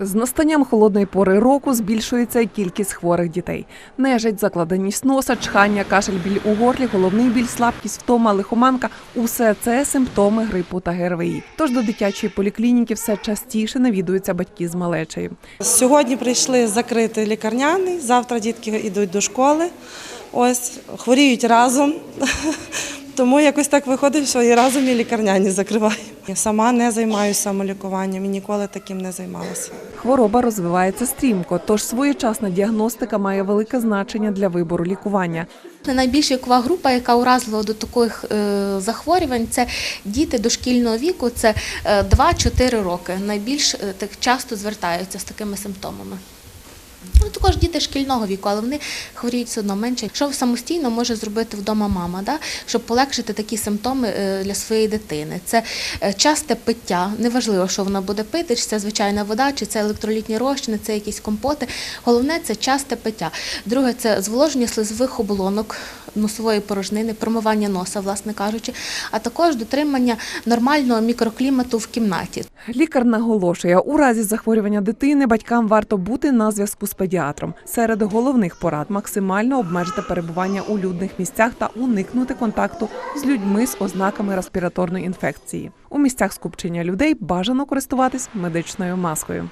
З настанням холодної пори року збільшується кількість хворих дітей. Нежить, закладеність носа, чхання, кашель, біль у горлі, головний біль, слабкість, втома, лихоманка – усе це симптоми грипу та ГРВІ. Тож до дитячої поліклініки все частіше навідуються батьки з малечею. Сьогодні прийшли закрити лікарняний, завтра дітки йдуть до школи. Ось хворіють разом. Тому якось так виходить, що і разом і лікарняні закриваємо. Я сама не займаюся самолікуванням і ніколи таким не займалася. Хвороба розвивається стрімко, тож своєчасна діагностика має велике значення для вибору лікування. Найбільш вікова група, яка уразлива до таких е, захворювань, це діти дошкільного віку, це е, 2-4 роки. Найбільш е, так часто звертаються з такими симптомами. Ну, також діти шкільного віку, але вони хворіють все одно менше. Що самостійно може зробити вдома мама, да? щоб полегшити такі симптоми е, для своєї дитини? Це е, часте пиття, неважливо, що вона буде пити, чи це звичайна вода, чи це електролітні розчини, це якісь компоти. Головне це часте пиття. Друге це зволоження слизових оболонок носової порожнини, промивання носа, власне кажучи, а також дотримання нормального мікроклімату в кімнаті. Лікар наголошує, у разі захворювання дитини батькам варто бути на зв'язку з педіатром. Серед головних порад максимально обмежити перебування у людних місцях та уникнути контакту з людьми з ознаками респіраторної інфекції. У місцях скупчення людей бажано користуватись медичною маскою.